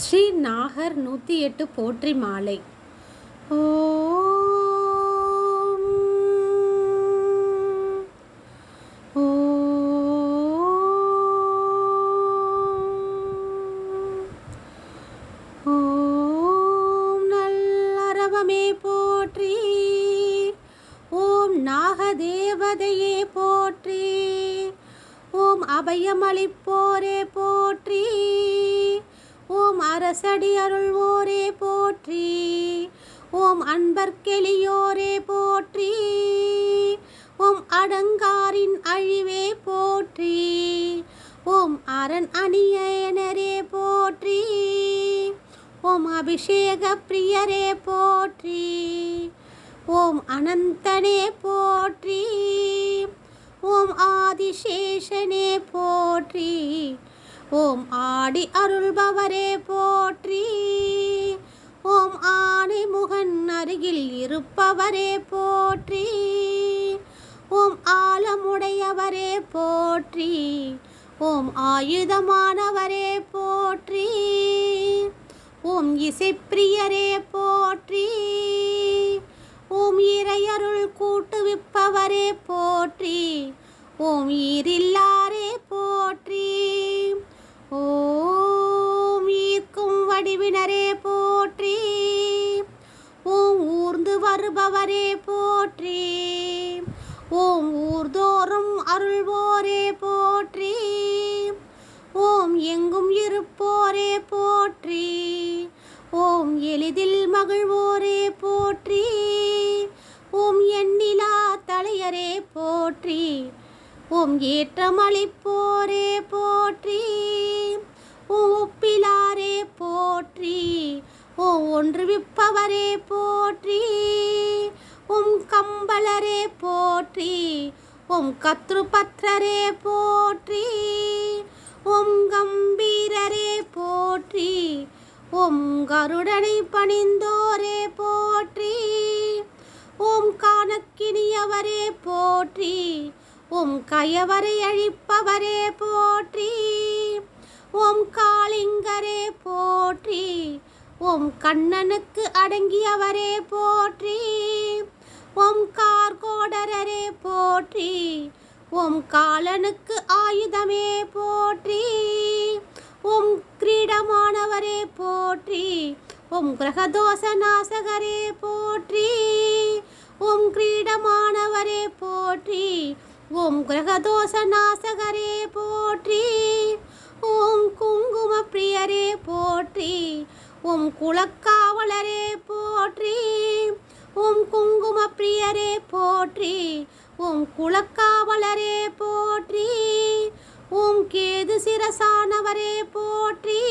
ஸ்ரீ நாகர் நூற்றி எட்டு போற்றி மாலை. ஓம். ஓம். போற்றி ஓம் நாகதேவதையே போற்றி ஓம் அபயமளிப்போரே போற்றி அரசடி அருள்வோரே போற்றி. ஓம் அன்பர்கெளியோரே போற்றி. ஓம் அடங்காரின் அழிவே போற்றி. ஓம் அரண் அணியனரே போற்றி. ஓம் அபிஷேக பிரியரே போற்றி. ஓம் அனந்தனே போற்றி. ஓம் ஆதிசேஷனே போற்றி. ஓம் ஆடி அருள்பவரே போற்றி. ஓம் ஆணை முகன் அருகில் இருப்பவரே போற்றி. ஓம் ஆழமுடையவரே போற்றி. ஓம் ஆயுதமானவரே போற்றி. ஓம் இசைப்பிரியரே போற்றி. ஓம் இறையருள் கூட்டுவிப்பவரே போற்றி. ஓம் ஈரில்லாரே போற்றி. ஓம் ஈர்க்கும் வடிவினரே போற்றி. ஓம் ஊர்ந்து வருபவரே போற்றி. ஓம் ஊர்தோறும் அருள்வோரே போற்றி. ஓம் எங்கும் இருப்போரே போற்றி. ஓம் எளிதில் மகிழ்வோரே போற்றி. ஓம் எண்ணிலா தலையரே போற்றி. உம் ஏற்றமளிப்போரே போற்றி ஓம் ஒப்பிலாரே போற்றி ஒன்று ஒன்றுவிப்பவரே போற்றி உம் கம்பளரே போற்றி உம் கத்ருபத்ரரே போற்றி உம் கம்பீரரே போற்றி உம் கருடனை பணிந்தோரே போற்றி ஓம் காணக்கினியவரே போற்றி உம் கயவரை அழிப்பவரே போற்றி. உம் காளிங்கரே போற்றி. உம் கண்ணனுக்கு அடங்கியவரே போற்றி. உம் கார்கோடரரே போற்றி. உம் காலனுக்கு ஆயுதமே போற்றி. உம் கிரீடமானவரே போற்றி. உம் கிரகதோஷ நாசகரே போற்றி. உம் கிரீடமானவரே போற்றி. ஓம் கிரகதோஷ நாசகரே போற்றி. ஓம் குங்கும பிரியரே போற்றி. ஓம் குலக்காவலரே போற்றி. ஓம் குங்கும பிரியரே போற்றி. ஓம் குலக்காவலரே போற்றி. ஓம் கேது சிரசானவரே போற்றி.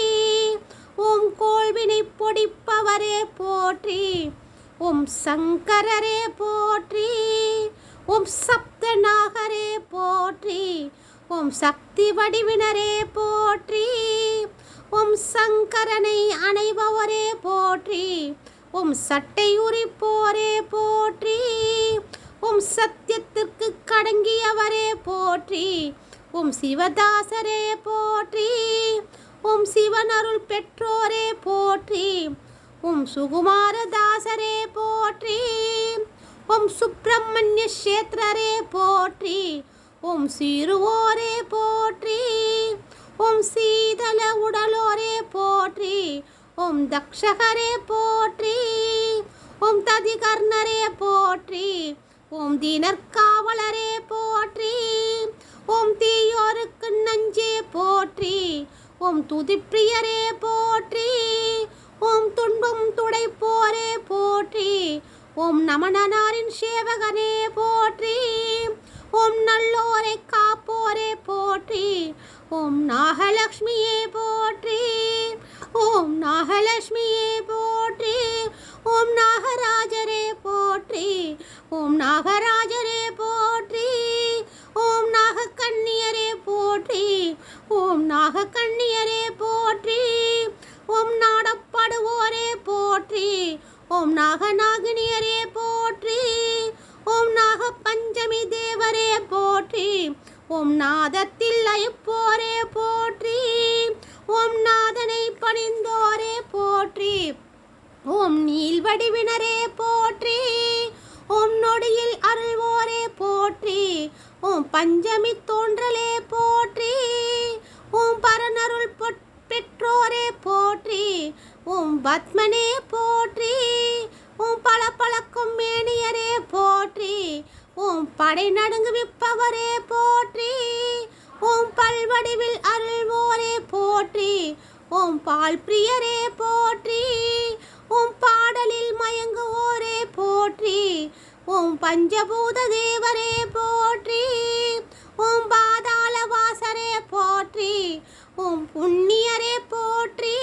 ஓம் கோல்வினை பொடிப்பவரே போற்றி. ஓம் சங்கரரே போற்றி. ஓம் சப் நாகரே போற்றி. ஓம் சக்தி வடிவினரே போற்றி. ஓம் சங்கரனை அணைபவரே போற்றி. ஓம் சட்டை உரிப்போரே போற்றி. ஓம் சத்தியத்திற்கு கடங்கியவரே போற்றி. ஓம் சிவதாசரே போற்றி. ஓம் சிவனருள் பெற்றோரே போற்றி. ஓம் சுகுமாரதாசரே போற்றி. ஓம் சுப்பிரமணிய கஷேத்திரரே போற்றி ஓம் சீருவோரே போற்றி ஓம் சீதல உடலோரே போற்றி ஓம் தக்ஷகரே போற்றி ஓம் ததிகர்ணரே போற்றி ஓம் தீனர்காவலரே போற்றி ஓம் தீயோருக்கு நஞ்சே போற்றி ஓம் துதிப்பிரியரே போற்றி ஓம் துன்பம் துடைப்போரே போற்றி ஓம் நமனனாரின் சேவகனே போற்றி. ஓம் நல்லோரை காப்போரே போற்றி. ஓம் நாகலக்ஷ்மியே போற்றி. ஓம் நாகலக்ஷ்மியே போற்றி. ஓம் நாகராஜரே போற்றி. ஓம் நாகராஜரே போற்றி. ஓம் நாகக்கண்ணியரே போற்றி. ஓம் நாகக்கண்ணியரே போற்றி. ஓம் நாடப்படுவோரே போற்றி. ஓம் நாகநா ஓம் நாதத்தில் அயப்போரே போற்றி. ஓம் நாதனை பணிந்தோரே போற்றி. ஓம் நீள்வடிவினரே போற்றி. ஓம் நொடியில் அருள்வோரே போற்றி. ஓம் பஞ்சமி தோன்றலே போற்றி. ஓம் பரநருள் பெற்றோரே போற்றி. ஓம் பத்மனே போற்றி. ஓம் பல பழக்கும் மேனியரே போ படை நடுங்குவிப்பவரே போற்றி. ஓம் பல்வடிவில் அருள்வோரே போற்றி. ஓம் பால் பிரியரே போற்றி. ஓம் பாடலில் மயங்குவோரே போற்றி. ஓம் பஞ்சபூத தேவரே போற்றி. ஓம் பாதாள வாசரே போற்றி. ஓம் புண்ணியரே போற்றி.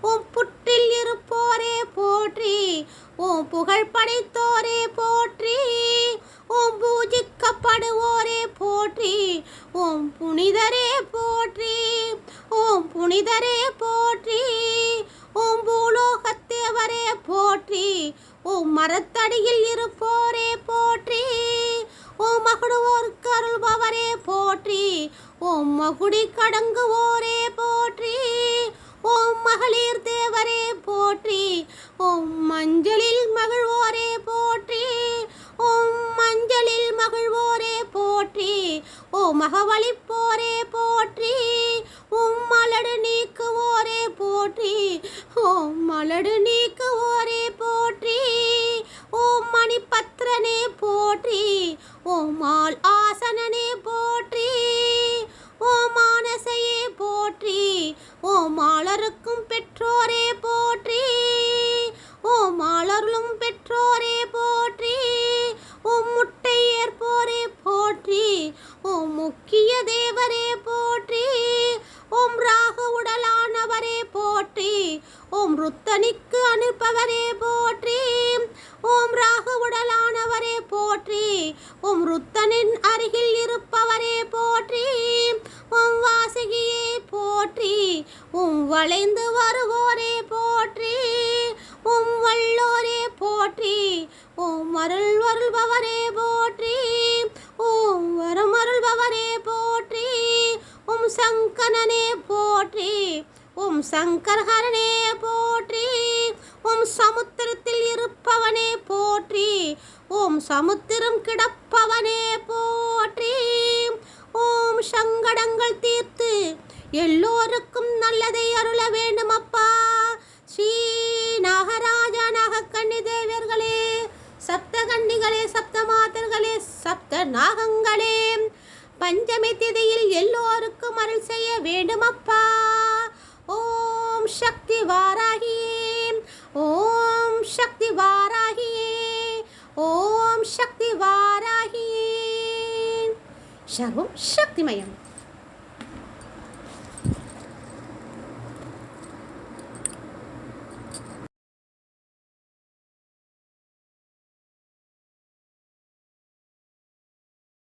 ஓம் புற்றில் இருப்போரே போற்றி. ஓம் புகழ் படைத்தோரே மரத்தடியில் இருப்போரே போற்றி. ஓம் மகுடுவோருக்கு அருள்பவரே போற்றி. ஓம் மகுடி கடங்குவோரே போற்றி. ஓம் மகளிர் தேவரே போற்றி. ஓம் மஞ்சளில் மகிழ்வோரே போற்றி. ஓம் மஞ்சளில் மகிழ்வோரே போற்றி. ஓம் மகவழிப்போரே போற்றி. உம் மலடு நீக்குவோரே போற்றி. ஓம் மலடு நீ போரே போற்றி ஓம் முட்டை ஏற்போரே போற்றி ஓம் முக்கிய தேவரே போற்றி உம் ராகு உடலானவரே போற்றி ஓம் ருத்தனிக்கு அனுப்பவரே போற்றி ஓம் ராகு உடலானவரே போற்றி ஓம் ருத்தனின் அருகில் இருப்பவரே போற்றி உம் வாசகியே போற்றி ஓம் வளைந்த அருள்பவரே போற்றி. ஓம் வரம் அருள்பவரே போற்றி. ஓம் சங்கரனே போற்றி. ஓம் சங்கரஹரனே போற்றி. ஓம் சமுத்திரத்தில் இருப்பவனே போற்றி. ஓம் சமுத்திரம் கிடப்பவனே போற்றி. ஓம் சங்கடங்கள் தீர்த்து எல்லோருக்கும் நல்லதை அருள வேண்டும் அப்பா ஸ்ரீ நாகராஜா நாகக்கண்ணி தேவியர்களே சப்தகன்னிகளே சப்த மாதர்களே சப்த நாகங்களே பஞ்சமி திதியில் எல்லோருக்கும் அருள் செய்ய வேண்டுமப்பா. ஓம் சக்தி வாராகியே ஓம் சக்தி வாராகியே ஓம் சக்தி வாராகியே. சர்வம் சக்திமயம்.